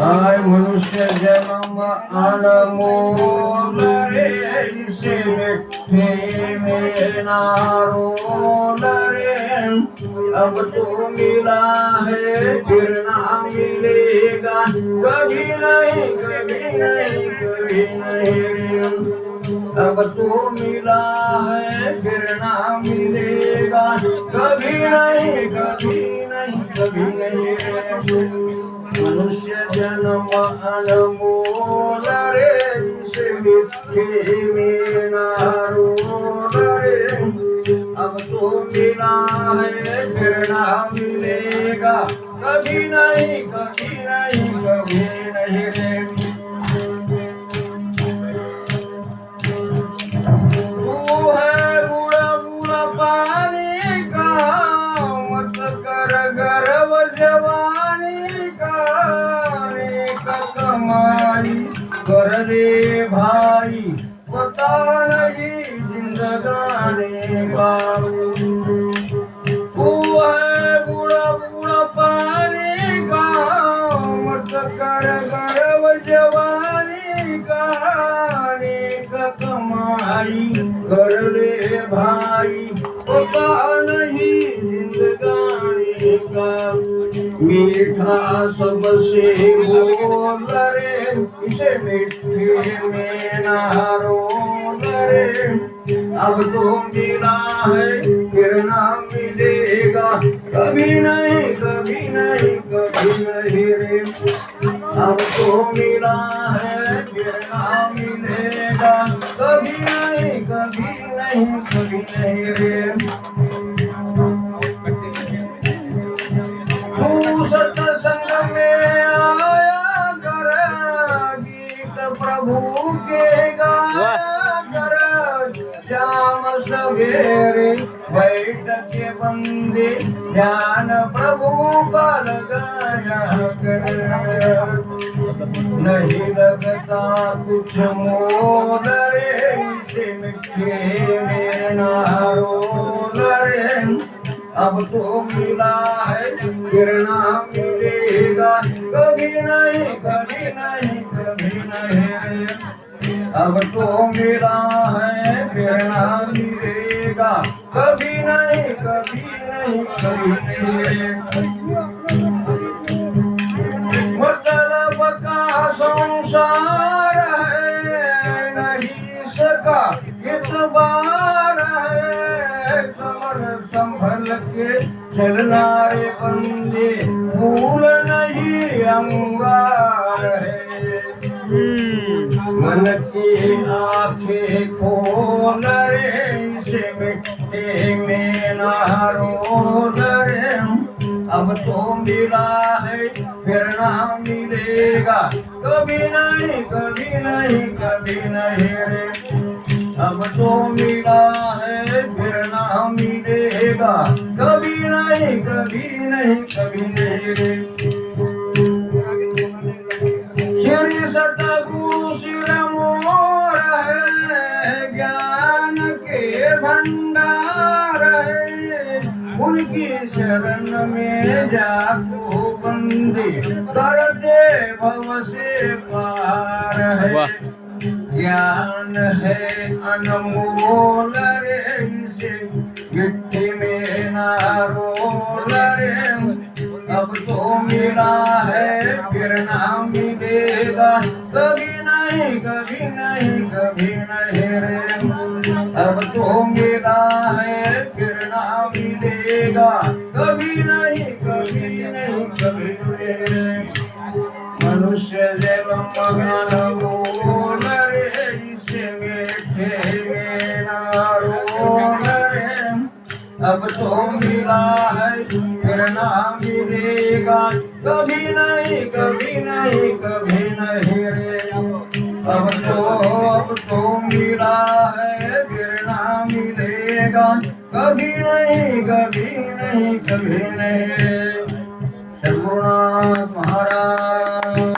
आय मनुष्य जन्म अनमोल रे इसे मिठे में अब तो मिला है, फिर ना मिलेगा। कभी नहीं कभी नहीं कभी नहीं अब तो मिला है, फिर ना मिलेगा। कभी नहीं, कभी मनुष्य जन्म अनमोल रे नारोल रे अब तो मिला है ना मिलेगा, कभी नहीं कभी नहीं कभी नहीं कमाई कर रे भाई पता नहीं जिंदगानी का तू है बूढ़ा बूढ़ा पानी का मत कर गर्व जवानी का एक कमाई कर ले भाई पता मीठा सबसे बोल रे इसे मीठे में नारो रे अब तो मिला है फिर ना मिलेगा कभी नहीं कभी नहीं कभी नहीं रे अब तो मिला है फिर ना मिलेगा कभी नहीं कभी नहीं कभी नहीं रे। सवेरे बैठ के बंदे ध्यान प्रभु का नहीं लगता कुछ मोल रे इसे मिठे में नारोल रे अब तो मिला है फिर ना मिलेगा कभी नहीं कभी नहीं कभी नहीं अब तो मिला है ना मिलेगा कभी नहीं कभी नहीं कभी नहीं। मतलब का संसार है नहीं सका। इतबार है समर संभल के चलना रे बंदे। भूल नहीं अंगार है मन की आँखें रे से मिट्टी में नारो। रे अब तो मिला है, फिर ना मिलेगा। कभी नहीं कभी नहीं कभी नहीं रे। अब तो मिला है, फिर ना मिलेगा। कभी नहीं कभी नहीं कभी नहीं रे। मोर है ज्ञान के भंडार है। उनकी शरण में जाको बंदी कर दे भव से पार है। ज्ञान है अनमोल रे इसे मिट्टी में नारोल रे। अब तो मिला है फिर ना मिलेगा कभी नहीं कभी नहीं कभी नहीं रे। अब तो मिला है फिर ना मिलेगा कभी नहीं कभी नहीं कभी मनुष्य जन्म बोल रे इसे मीठे में नारोल अब तो मिला है फिर ना मिलेगा कभी नहीं कभी नहीं कभी नहीं रे अब तो अब तो मिला है फिर ना मिलेगा कभी नहीं कभी नहीं। कभी नहीं रे रघुनाथ महाराज।